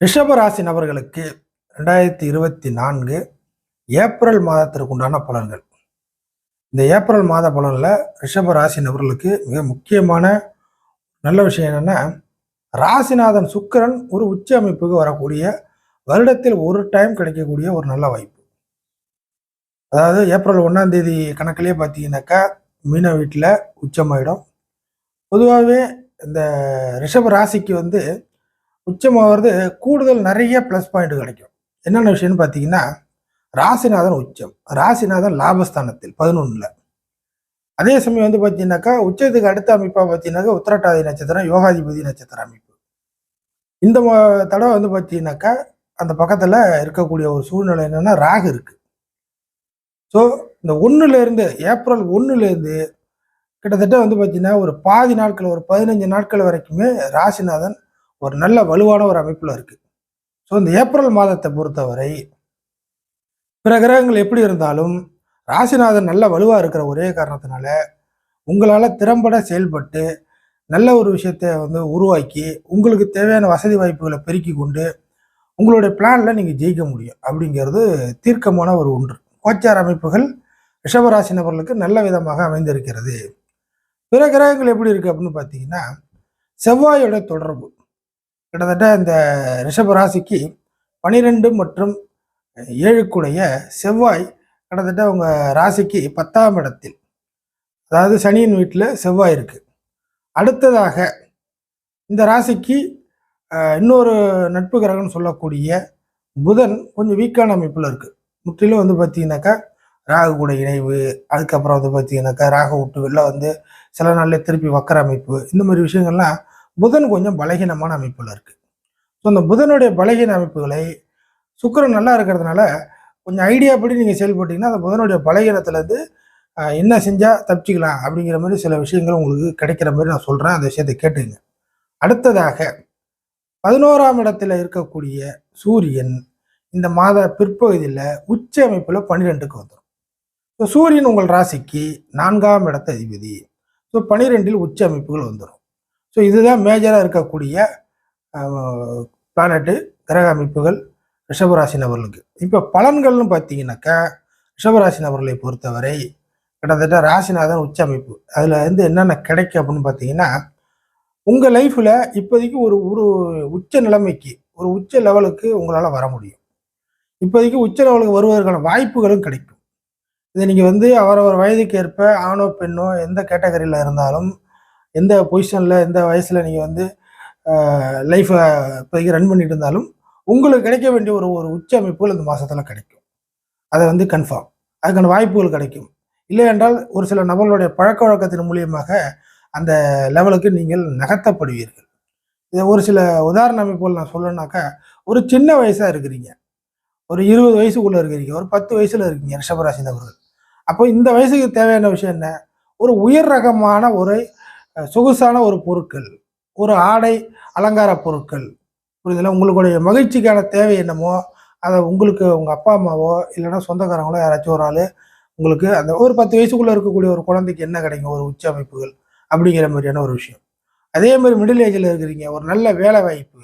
ரிஷபராசி நபர்களுக்கு ரெண்டாயிரத்தி இருபத்தி நான்கு ஏப்ரல் மாதத்திற்கு உண்டான பலன்கள். இந்த ஏப்ரல் மாத பலனில் ரிஷபராசி நபர்களுக்கு மிக முக்கியமான நல்ல விஷயம் என்னென்னா ராசிநாதன் சுக்கிரன் ஒரு உச்ச அமைப்புக்கு வரக்கூடிய வருடத்தில் ஒரு டைம் கிடைக்கக்கூடிய ஒரு நல்ல வாய்ப்பு. அதாவது ஏப்ரல் ஒன்றாம் தேதி கணக்கிலேயே பார்த்தீங்கன்னாக்கா மீன வீட்டில் உச்சமாயிடும். பொதுவாகவே இந்த ரிஷப ராசிக்கு வந்து உச்சமாகிறது கூடுதல் நிறைய ப்ளஸ் பாயிண்ட் கிடைக்கும். என்னென்ன விஷயம்னு பார்த்தீங்கன்னா ராசிநாதன் உச்சம். ராசிநாதன் லாபஸ்தானத்தில் பதினொன்றில் அதே சமயம் வந்து பார்த்தீங்கன்னாக்கா உச்சத்துக்கு அடுத்த அமைப்பாக பார்த்தீங்கன்னாக்கா உத்திரட்டாதி நட்சத்திரம் யோகாதிபதி நட்சத்திர அமைப்பு. இந்த தடவை வந்து பார்த்தீங்கன்னாக்கா அந்த பக்கத்தில் இருக்கக்கூடிய ஒரு சூழ்நிலை என்னென்னா ராகு இருக்குது ஸோ இந்த ஒன்றுலேருந்து ஏப்ரல் ஒன்றுலேருந்து கிட்டத்தட்ட வந்து பார்த்தீங்கன்னா ஒரு பாதி நாட்கள் ஒரு பதினஞ்சு நாட்கள் வரைக்குமே ராசிநாதன் ஒரு நல்ல வலுவான ஒரு அமைப்பில் இருக்குது ஸோ இந்த ஏப்ரல் மாதத்தை பொறுத்தவரை பிற கிரகங்கள் எப்படி இருந்தாலும் ராசிநாதன் நல்ல வலுவாக இருக்கிற ஒரே காரணத்தினால உங்களால் திறம்பட செயல்பட்டு நல்ல ஒரு விஷயத்தை வந்து உருவாக்கி உங்களுக்கு தேவையான வசதி வாய்ப்புகளை பெருக்கி கொண்டு உங்களுடைய பிளானில் நீங்கள் ஜெயிக்க முடியும். அப்படிங்கிறது தீர்க்கமான ஒரு ஒன்று. கோச்சார் அமைப்புகள் ரிஷபராசி நபர்களுக்கு நல்ல விதமாக அமைந்திருக்கிறது. பிற கிரகங்கள் எப்படி இருக்குது அப்படின்னு பார்த்தீங்கன்னா செவ்வாயோட தொடர்பு. கிட்டத்தட்ட இந்த ரிஷபராசிக்கு பனிரெண்டு மற்றும் ஏழுக்குடைய செவ்வாய் கிட்டத்தட்ட உங்கள் ராசிக்கு பத்தாம் இடத்தில். அதாவது சனியின் வீட்டில் செவ்வாய் இருக்குது அடுத்ததாக இந்த ராசிக்கு இன்னொரு நட்பு கிரகம்னு சொல்லக்கூடிய புதன் கொஞ்சம் வீக்கான அமைப்பில் இருக்குது முற்றிலும் வந்து பார்த்தீங்கன்னாக்கா ராகு கூட இணைவு அதுக்கப்புறம் வந்து பார்த்தீங்கன்னாக்கா ராகு விட்டு வெளில வந்து சில நாளில் திருப்பி வக்கர அமைப்பு இந்த மாதிரி விஷயங்கள்லாம் புதன் கொஞ்சம் பலகீனமான அமைப்பில் இருக்குது ஸோ அந்த புதனுடைய பலகீன அமைப்புகளை சுக்கிரன் நல்லா இருக்கிறதுனால கொஞ்சம் ஐடியா படி நீங்கள் செயல்பட்டீங்கன்னா அந்த புதனுடைய பலகீனத்துலேருந்து என்ன செஞ்சால் தப்பிச்சிக்கலாம் அப்படிங்கிற மாதிரி சில விஷயங்கள் உங்களுக்கு கிடைக்கிற மாதிரி நான் சொல்கிறேன் அந்த விஷயத்தை கேட்டுங்க. அடுத்ததாக பதினோராம் இடத்துல இருக்கக்கூடிய சூரியன் இந்த மாத பிற்பகுதியில் உச்ச அமைப்பில் பன்னிரெண்டுக்கு வந்துடும் ஸோ சூரியன் உங்கள் ராசிக்கு நான்காம் இடத்த அதிபதி. ஸோ பனிரெண்டில் உச்ச அமைப்புகள் வந்துடும் ஸோ இதுதான் மேஜராக இருக்கக்கூடிய பிளானட்டு கிரக அமைப்புகள் ரிஷபராசி நபர்களுக்கு. இப்போ பலன்கள்னு பார்த்தீங்கன்னாக்கா ரிஷபராசி நபர்களை பொறுத்தவரை கிட்டத்தட்ட ராசிநாதன் உச்ச அமைப்பு. அதில் வந்து என்னென்ன கிடைக்கும் அப்படின்னு பார்த்தீங்கன்னா உங்கள் லைஃப்பில் இப்போதைக்கு ஒரு ஒரு உச்ச நிலைமைக்கு ஒரு உச்ச லெவலுக்கு உங்களால் வர முடியும். இப்போதைக்கு உச்ச லெவலுக்கு வருவதற்கான வாய்ப்புகளும் கிடைக்கும். இதை நீங்கள் வந்து அவரவர் வயதுக்கு ஏற்ப ஆணோ பெண்ணோ எந்த கேட்டகரியில் இருந்தாலும் எந்த பொசிஷனில் எந்த வயசில் நீங்கள் வந்து லைஃப்பை இப்போதைக்கு ரன் பண்ணிட்டு இருந்தாலும் உங்களுக்கு கிடைக்க வேண்டிய ஒரு ஒரு உச்ச அமைப்புகள் இந்த மாதத்தில் கிடைக்கும். அதை வந்து கன்ஃபார்ம் அதுக்கான வாய்ப்புகள் கிடைக்கும். இல்லை என்றால் ஒரு சில நபர்களுடைய பழக்க வழக்கத்தின் மூலியமாக அந்த லெவலுக்கு நீங்கள் நகர்த்தப்படுவீர்கள். இதை ஒரு சில உதாரண அமைப்புகள் நான் சொல்லணுனாக்கா ஒரு சின்ன வயசாக இருக்கிறீங்க. ஒரு இருபது வயசுக்குள்ளே இருக்கிறீங்க. ஒரு பத்து வயசில் இருக்கீங்க ரிஷபராசி நபர்கள். அப்போ இந்த வயசுக்கு தேவையான விஷயம் என்ன? ஒரு உயர் ரகமான ஒரு சொகுசான ஒரு பொருட்கள் ஒரு ஆடை அலங்கார பொருட்கள் புரியுதுல? உங்களுடைய மகிழ்ச்சிக்கான தேவை என்னமோ அதை உங்களுக்கு உங்கள் அப்பா அம்மாவோ இல்லைன்னா சொந்தக்காரங்களோ யாராச்சும் ஒரு ஆள் உங்களுக்கு அந்த ஒரு பத்து வயசுக்குள்ளே இருக்கக்கூடிய ஒரு குழந்தைக்கு என்ன கிடைக்கும்? ஒரு உச்ச அமைப்புகள் அப்படிங்கிற மாதிரியான ஒரு விஷயம். அதே மாதிரி மிடில் ஏஜில் இருக்கிறீங்க ஒரு நல்ல வேலை வாய்ப்பு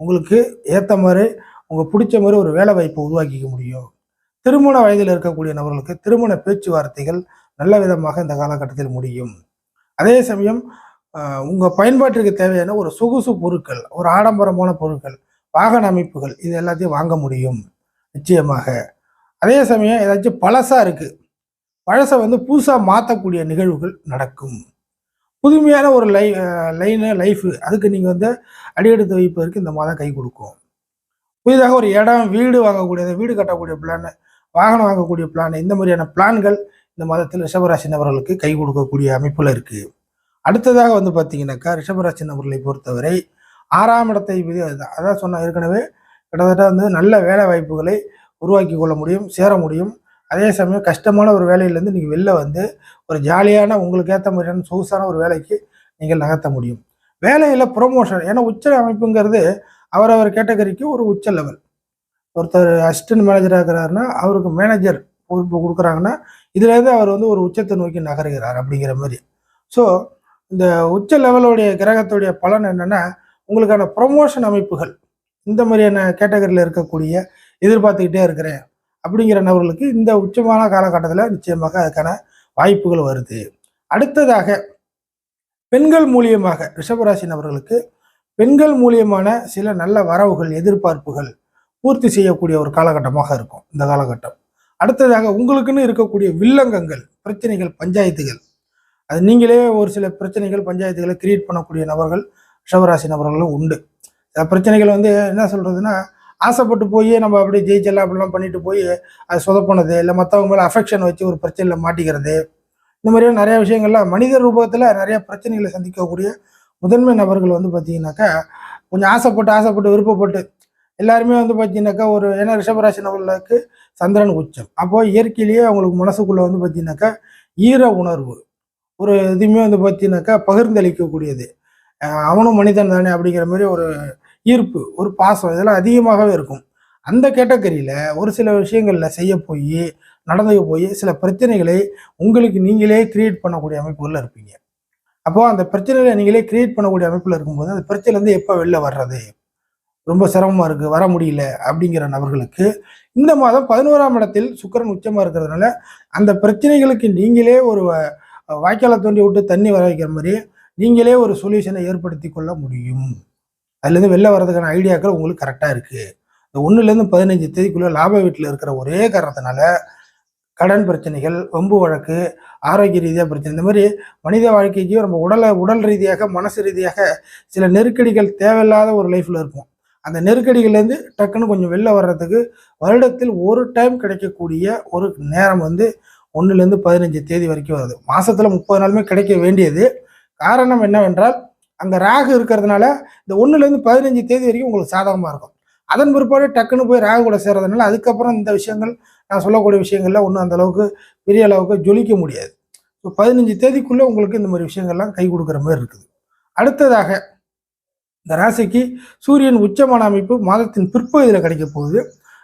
உங்களுக்கு ஏற்ற மாதிரி உங்கள் பிடிச்ச மாதிரி ஒரு வேலை வாய்ப்பை உருவாக்கிக்க முடியும். திருமண வயதில் இருக்கக்கூடிய நபர்களுக்கு திருமண பேச்சுவார்த்தைகள் நல்ல விதமாக இந்த காலகட்டத்தில் முடியும். அதே சமயம் உங்கள் பயன்பாட்டிற்கு தேவையான ஒரு சொகுசு பொருட்கள் ஒரு ஆடம்பரமான பொருட்கள் வாகன அமைப்புகள் இது எல்லாத்தையும் வாங்க முடியும் நிச்சயமாக. அதே சமயம் ஏதாச்சும் பழசாக இருக்குது பழசை வந்து புதுசாக மாற்றக்கூடிய நிகழ்வுகள் நடக்கும். புதுமையான ஒரு லை லைனு லைஃபு அதுக்கு நீங்கள் வந்து அடியெடுத்து வைப்பதற்கு இந்த மாதம் கை கொடுக்கும். புதிதாக ஒரு இடம் வீடு வாங்கக்கூடியது வீடு கட்டக்கூடிய பிளான் வாகனம் வாங்கக்கூடிய பிளான் இந்த மாதிரியான பிளான்கள் இந்த மாதத்தில் ரிஷபராசி நபர்களுக்கு கை கொடுக்கக்கூடிய அமைப்பில் இருக்கு. அடுத்ததாக வந்து பார்த்தீங்கன்னாக்கா ரிஷபராசி நபர்களை பொறுத்தவரை ஆறாம் இடத்தை அதான் சொன்ன ஏற்கனவே கிட்டத்தட்ட வந்து நல்ல வேலை வாய்ப்புகளை உருவாக்கி கொள்ள முடியும் சேர முடியும். அதே சமயம் கஷ்டமான ஒரு வேலையிலேருந்து நீங்கள் வெளில வந்து ஒரு ஜாலியான உங்களுக்கு ஏற்ற மாதிரியான சொகுசான ஒரு வேலைக்கு நீங்கள் நகர்த்த முடியும். வேலையில் ப்ரொமோஷன் ஏன்னா உச்ச அமைப்புங்கிறது அவரவர் கேட்டகரிக்கு ஒரு உச்ச லெவல் ஒருத்தர் அசிஸ்டன்ட் மேனேஜராக இருக்கிறாருன்னா அவருக்கு மேனேஜர் பொறுப்பு கொடுக்குறாங்கன்னா இதுலேருந்து அவர் வந்து ஒரு உச்சத்தை நோக்கி நகர்கிறார் அப்படிங்கிற மாதிரி. ஸோ இந்த உச்ச லெவலுடைய கிரகத்துடைய பலன் என்னன்னா உங்களுக்கான ப்ரொமோஷன் அமைப்புகள். இந்த மாதிரியான கேட்டகரியில் இருக்கக்கூடிய எதிர்பார்த்துக்கிட்டே இருக்கிறேன் அப்படிங்கிற நபர்களுக்கு இந்த உச்சமான காலகட்டத்தில் நிச்சயமாக அதுக்கான வாய்ப்புகள் வருது. அடுத்ததாக பெண்கள் மூலியமாக ரிஷபராசி நபர்களுக்கு பெண்கள் மூலியமான சில நல்ல வரவுகள் எதிர்பார்ப்புகள் பூர்த்தி செய்யக்கூடிய ஒரு காலகட்டமாக இருக்கும். இந்த காலகட்டம். அடுத்ததாக உங்களுக்குன்னு இருக்கக்கூடிய வில்லங்கங்கள் பிரச்சனைகள் பஞ்சாயத்துகள். அது நீங்களே ஒரு சில பிரச்சனைகள் பஞ்சாயத்துகளை கிரியேட் பண்ணக்கூடிய நபர்கள் ரிஷவராசி நபர்களும் உண்டு. சில பிரச்சனைகள் வந்து என்ன சொல்கிறதுன்னா ஆசைப்பட்டு போய் நம்ம அப்படியே ஜெயிச்சலாம் அப்படிலாம் பண்ணிட்டு போய் அது சொதப்பினது இல்லை மற்றவங்க மேலே அஃபெக்ஷன் வச்சு ஒரு பிரச்சனையில் மாட்டிக்கிறது. இந்த மாதிரியான நிறைய விஷயங்கள்லாம் மனித ரூபத்தில் நிறைய பிரச்சனைகளை சந்திக்கக்கூடிய முதன்மை நபர்கள் வந்து பார்த்தீங்கன்னாக்கா கொஞ்சம் ஆசைப்பட்டு ஆசைப்பட்டு விருப்பப்பட்டு எல்லாருமே வந்து பார்த்தீங்கன்னாக்கா ஒரு ஏன்னா ரிஷபராசி நபர்களுக்கு சந்திரன் உச்சம். அப்போ இயற்கையிலேயே அவங்களுக்கு மனசுக்குள்ளே வந்து பார்த்தீங்கன்னாக்கா ஈர உணர்வு. ஒரு இதுவுமே வந்து பார்த்தீங்கன்னாக்கா பகிர்ந்தளிக்கக்கூடியது. அவனும் மனிதன் தானே அப்படிங்கிற மாதிரி ஒரு ஈர்ப்பு ஒரு பாசம் இதெல்லாம் அதிகமாகவே இருக்கும். அந்த கேட்டகரியில் ஒரு சில விஷயங்களில் செய்ய போய் நடந்துக்க போய் சில பிரச்சனைகளை உங்களுக்கு நீங்களே கிரியேட் பண்ணக்கூடிய அமைப்புகளில் இருப்பீங்க. அப்போது அந்த பிரச்சனைகளை நீங்களே கிரியேட் பண்ணக்கூடிய அமைப்பில் இருக்கும்போது அந்த பிரச்சனைலேருந்து எப்போ வெளில வர்றது? ரொம்ப சிரமமாக இருக்குது வர முடியல அப்படிங்கிற நபர்களுக்கு இந்த மாதம் பதினோராம் இடத்தில் சுக்கிரன் உச்சமாக இருக்கிறதுனால அந்த பிரச்சனைகளுக்கு நீங்களே ஒரு வ- வாய்க்காலை தோண்டி விட்டு தண்ணி வர வைக்கிற மாதிரி நீங்களே ஒரு சொல்யூஷனை ஏற்படுத்தி கொள்ள முடியும். அதுலேருந்து வெளில வர்றதுக்கான ஐடியாக்கள் உங்களுக்கு கரெக்டாக இருக்குது இந்த ஒன்றுலேருந்து பதினஞ்சு தேதிக்குள்ளே லாப வீட்டில் இருக்கிற ஒரே காரணத்தினால கடன் பிரச்சனைகள் வம்பு வழக்கு ஆரோக்கிய ரீதியாக பிரச்சனை இந்த மாதிரி மனித வாழ்க்கைக்கு நம்ம உடலை உடல் ரீதியாக மனசு ரீதியாக சில நெருக்கடிகள் தேவையில்லாத ஒரு லைஃப்பில் இருக்கும். அந்த நெருக்கடிகள்லேருந்து டக்குன்னு கொஞ்சம் வெளில வர்றதுக்கு வருடத்தில் ஒரு டைம் கிடைக்கக்கூடிய ஒரு நேரம் வந்து ஒன்றுலேருந்து பதினஞ்சு தேதி வரைக்கும் வருது. மாதத்தில் முப்பது நாளுமே கிடைக்க வேண்டியது. காரணம் என்னவென்றால் அங்கே ராகு இருக்கிறதுனால இந்த ஒன்றுலேருந்து பதினஞ்சு தேதி வரைக்கும் உங்களுக்கு சாதகமாக இருக்கும். அதன் பிற்பாடு டக்குன்னு போய் ராகு கூட சேர்றதுனால அதுக்கப்புறம் இந்த விஷயங்கள் நான் சொல்லக்கூடிய விஷயங்கள்ல ஒன்றும் அந்த அளவுக்கு பெரிய அளவுக்கு ஜொலிக்க முடியாது. ஸோ பதினஞ்சு தேதிக்குள்ளே உங்களுக்கு இந்த மாதிரி விஷயங்கள்லாம் கை கொடுக்குற மாதிரி இருக்குது. அடுத்ததாக இந்த ராசிக்கு சூரியன் உச்சமான அமைப்பு மாதத்தின் பிற்பகுதியில் கிடைக்க போகுது.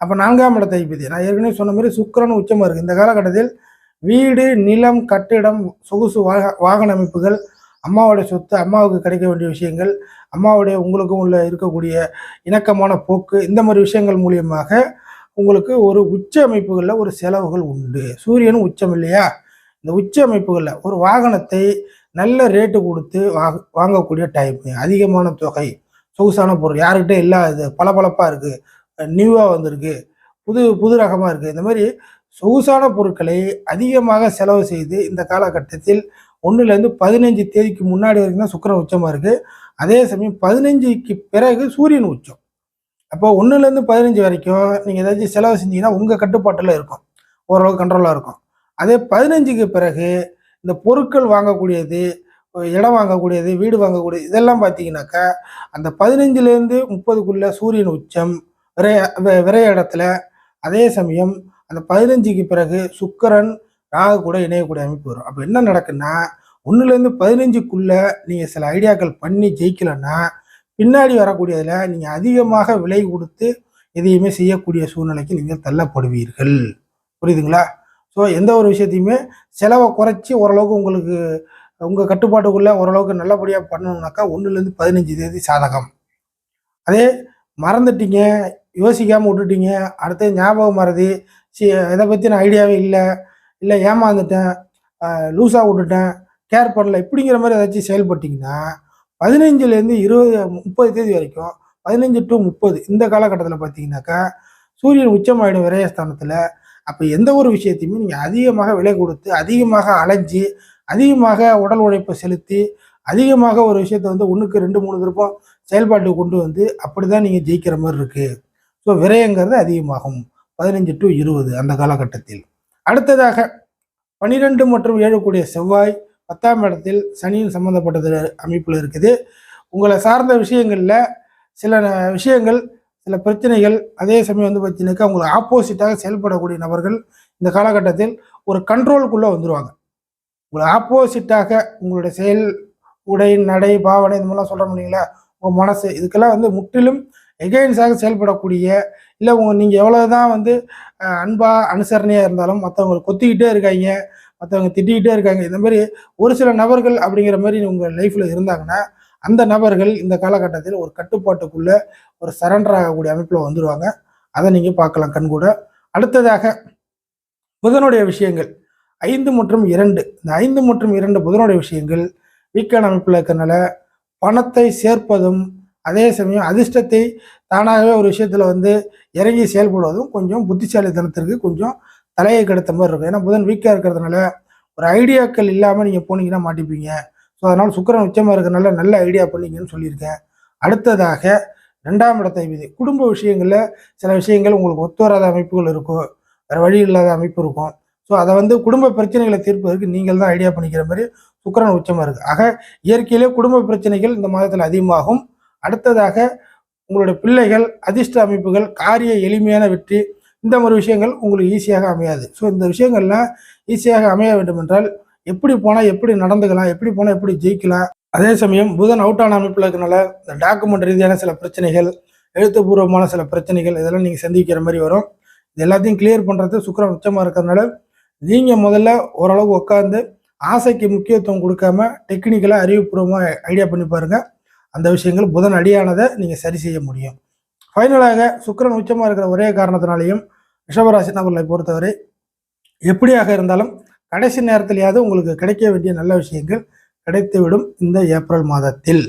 அப்போ நான்காம் இடத்தை பற்றி நான் ஏற்கனவே சொன்ன மாதிரி சுக்கரன் உச்சமாக இருக்குது இந்த காலகட்டத்தில் வீடு நிலம் கட்டிடம் சொகுசு வாக வாகன அமைப்புகள் அம்மாவுடைய சொத்து அம்மாவுக்கு கிடைக்க வேண்டிய விஷயங்கள் அம்மாவுடைய உங்களுக்கும் உள்ள இருக்கக்கூடிய இணக்கமான போக்கு இந்த மாதிரி விஷயங்கள் மூலியமாக உங்களுக்கு ஒரு உச்ச அமைப்புகளில் ஒரு செலவுகள் உண்டு. சூரியனும் உச்சம் இல்லையா? இந்த உச்ச அமைப்புகளில் ஒரு வாகனத்தை நல்ல ரேட்டு கொடுத்து வாங்க வாங்கக்கூடிய டைம் அதிகமான தொகை சொகுசான பொருள். யாருக்கிட்ட இல்லாதது பளபளப்பாக இருக்குது நியூவாக வந்திருக்கு புது புது ரகமாக இருக்குது இந்த மாதிரி சொகுசான பொருட்களை அதிகமாக செலவு செய்து இந்த காலகட்டத்தில் ஒன்றுலேருந்து பதினஞ்சு தேதிக்கு முன்னாடி வரைக்கும் தான் சுக்கரன் உச்சமாக இருக்குது அதே சமயம் பதினஞ்சுக்கு பிறகு சூரியன் உச்சம். அப்போ ஒன்றுலேருந்து பதினஞ்சு வரைக்கும் நீங்கள் ஏதாச்சும் செலவு செஞ்சீங்கன்னா உங்கள் கட்டுப்பாட்டில் இருக்கும். ஓரளவுக்கு கண்ட்ரோலாக இருக்கும். அதே பதினஞ்சுக்கு பிறகு இந்த பொருட்கள் வாங்கக்கூடியது இடம் வாங்கக்கூடியது வீடு வாங்கக்கூடியது இதெல்லாம் பார்த்தீங்கன்னாக்கா அந்த பதினஞ்சுலேருந்து முப்பதுக்குள்ள சூரியன் உச்சம் விரைய விரைய இடத்துல அதே சமயம் அந்த பதினஞ்சுக்கு பிறகு சுக்கரன் ராகு கூட இணையக்கூடிய அமைப்பு வரும். அப்போ என்ன நடக்குன்னா ஒன்றுலேருந்து பதினஞ்சுக்குள்ள நீங்கள் சில ஐடியாக்கள் பண்ணி ஜெயிக்கலன்னா பின்னாடி வரக்கூடியதில் நீங்கள் அதிகமாக விலை கொடுத்து எதையுமே செய்யக்கூடிய சூழ்நிலைக்கு நீங்கள் தள்ளப்படுவீர்கள். புரியுதுங்களா? ஸோ எந்த ஒரு விஷயத்தையுமே செலவை குறைச்சி ஓரளவுக்கு உங்களுக்கு உங்கள் கட்டுப்பாட்டுக்குள்ளே ஓரளவுக்கு நல்லபடியாக பண்ணணுன்னாக்கா ஒன்றுலேருந்து பதினஞ்சு தேதி சாதகம். அதே மறந்துட்டீங்க யோசிக்காமல் விட்டுட்டீங்க அடுத்தது ஞாபகம் மறதி சி இதை பற்றி நான் ஐடியாவே இல்லை இல்லை ஏமாந்துட்டேன் லூஸாக விட்டுட்டேன் கேர் பண்ணல இப்படிங்கிற மாதிரி ஏதாச்சும் செயல்பட்டீங்கன்னா பதினஞ்சுலேருந்து இருபது முப்பது தேதி வரைக்கும் பதினஞ்சு டு முப்பது இந்த காலகட்டத்தில் பார்த்தீங்கன்னாக்கா சூரியன் உச்சமாயிடும் விரயஸ்தானத்தில் அப்போ எந்த ஒரு விஷயத்தையுமே நீங்கள் அதிகமாக விலை கொடுத்து அதிகமாக அலைஞ்சி அதிகமாக உடல் உழைப்பை செலுத்தி அதிகமாக ஒரு விஷயத்தை வந்து ஒன்றுக்கு ரெண்டு மூணு திருப்பம் செயல்பாட்டுக்கு கொண்டு வந்து அப்படி தான் நீங்கள் ஜெயிக்கிற மாதிரி இருக்குது ஸோ விரயங்கிறது அதிகமாகும். பதினஞ்சு டு இருபது அந்த காலகட்டத்தில். அடுத்ததாக பனிரெண்டு மற்றும் ஏழு கூடிய செவ்வாய் பத்தாம் இடத்தில் சனியின் சம்பந்தப்பட்டது அமைப்பில் இருக்குது. உங்களை சார்ந்த விஷயங்களில் சில விஷயங்கள் சில பிரச்சனைகள் அதே சமயம் வந்து பார்த்தீங்கன்னாக்கா உங்களுக்கு ஆப்போசிட்டாக செயல்படக்கூடிய நபர்கள் இந்த காலகட்டத்தில் ஒரு கண்ட்ரோலுக்குள்ளே வந்துடுவாங்க உங்களை ஆப்போசிட்டாக உங்களுடைய செயல் உடை நடை பாவனை இந்த மாதிரிலாம் சொல்கிறோம் இல்லைங்களா? உங்கள் மனசு இதுக்கெல்லாம் வந்து முற்றிலும் எகெயின்ஸாக செயல்படக்கூடிய இல்லை உங்கள் நீங்கள் எவ்வளோ தான் வந்து அன்பாக அனுசரணையாக இருந்தாலும் மற்றவங்க கொத்திக்கிட்டே இருக்காங்க மற்றவங்க திட்டிக்கிட்டே இருக்காங்க இந்த மாதிரி ஒரு சில நபர்கள் அப்படிங்கிற மாதிரி உங்கள் லைஃப்பில் இருந்தாங்கன்னா அந்த நபர்கள் இந்த காலகட்டத்தில் ஒரு கட்டுப்பாட்டுக்குள்ள ஒரு சரண்டர் ஆகக்கூடிய அமைப்பில் வந்துடுவாங்க அதை நீங்கள் பார்க்கலாம் கண்கூட அடுத்ததாக புதனுடைய விஷயங்கள். ஐந்து மற்றும் இரண்டு. இந்த ஐந்து மற்றும் இரண்டு புதனுடைய விஷயங்கள் வீக்கான அமைப்பில் இருக்கிறனால பணத்தை சேர்ப்பதும் அதே சமயம் அதிர்ஷ்டத்தை தானாகவே ஒரு விஷயத்தில் வந்து இறங்கி செயல்படுவதும் கொஞ்சம் புத்திசாலித்தனத்திற்கு கொஞ்சம் தலையை கெடுத்த மாதிரி இருக்கும். ஏன்னா புதன் வீக்காக இருக்கிறதுனால ஒரு ஐடியாக்கள் இல்லாமல் நீங்கள் போனீங்கன்னா மாட்டிப்பீங்க. ஸோ அதனால் சுக்கரன் உச்சமாக இருக்கிறனால நல்ல ஐடியா பண்ணிங்கன்னு சொல்லியிருக்கேன். அடுத்ததாக ரெண்டாம் இடத்தை விதி குடும்ப விஷயங்களில் சில விஷயங்கள் உங்களுக்கு ஒத்து வராத அமைப்புகள் இருக்கும். வேறு வழி இல்லாத அமைப்பு இருக்கும். ஸோ அதை வந்து குடும்ப பிரச்சனைகளை தீர்ப்பதற்கு நீங்கள் தான் ஐடியா பண்ணிக்கிற மாதிரி சுக்கரன் உச்சமாக இருக்குது ஆக இயற்கையிலே குடும்ப பிரச்சனைகள் இந்த மாதத்தில் அதிகமாகும். அடுத்ததாக உங்களுடைய பிள்ளைகள் அதிர்ஷ்ட அமைப்புகள் காரிய எளிமையான வெற்றி இந்த மாதிரி விஷயங்கள் உங்களுக்கு ஈஸியாக அமையாது. ஸோ இந்த விஷயங்கள்லாம் ஈஸியாக அமைய வேண்டும் என்றால் எப்படி போனால் எப்படி நடந்துக்கலாம் எப்படி போனால் எப்படி ஜெயிக்கலாம். அதே சமயம் புதன் அவுட் ஆன அமைப்பில் இருக்கனால இந்த டாக்குமெண்ட் ரீதியான சில பிரச்சனைகள் எழுத்துப்பூர்வமான சில பிரச்சனைகள் இதெல்லாம் நீங்கள் சந்திக்கிற மாதிரி வரும். இது எல்லாத்தையும் கிளியர் பண்ணுறது சுக்கரம் உச்சமாக இருக்கிறதுனால நீங்கள் முதல்ல ஓரளவு உட்காந்து ஆசைக்கு முக்கியத்துவம் கொடுக்காம டெக்னிக்கலாக அறிவுபூர்வமாக ஐடியா பண்ணி பாருங்கள் அந்த விஷயங்கள் புதன் அடியானதை நீங்கள் சரி செய்ய முடியும். ஃபைனலாக சுக்கரன் உச்சமாக இருக்கிற ஒரே காரணத்தினாலையும் ரிஷபராசி நபர்களை பொறுத்தவரை எப்படியாக இருந்தாலும் கடைசி நேரத்திலேயாவது உங்களுக்கு கிடைக்க வேண்டிய நல்ல விஷயங்கள் கிடைத்துவிடும் இந்த ஏப்ரல் மாதத்தில்.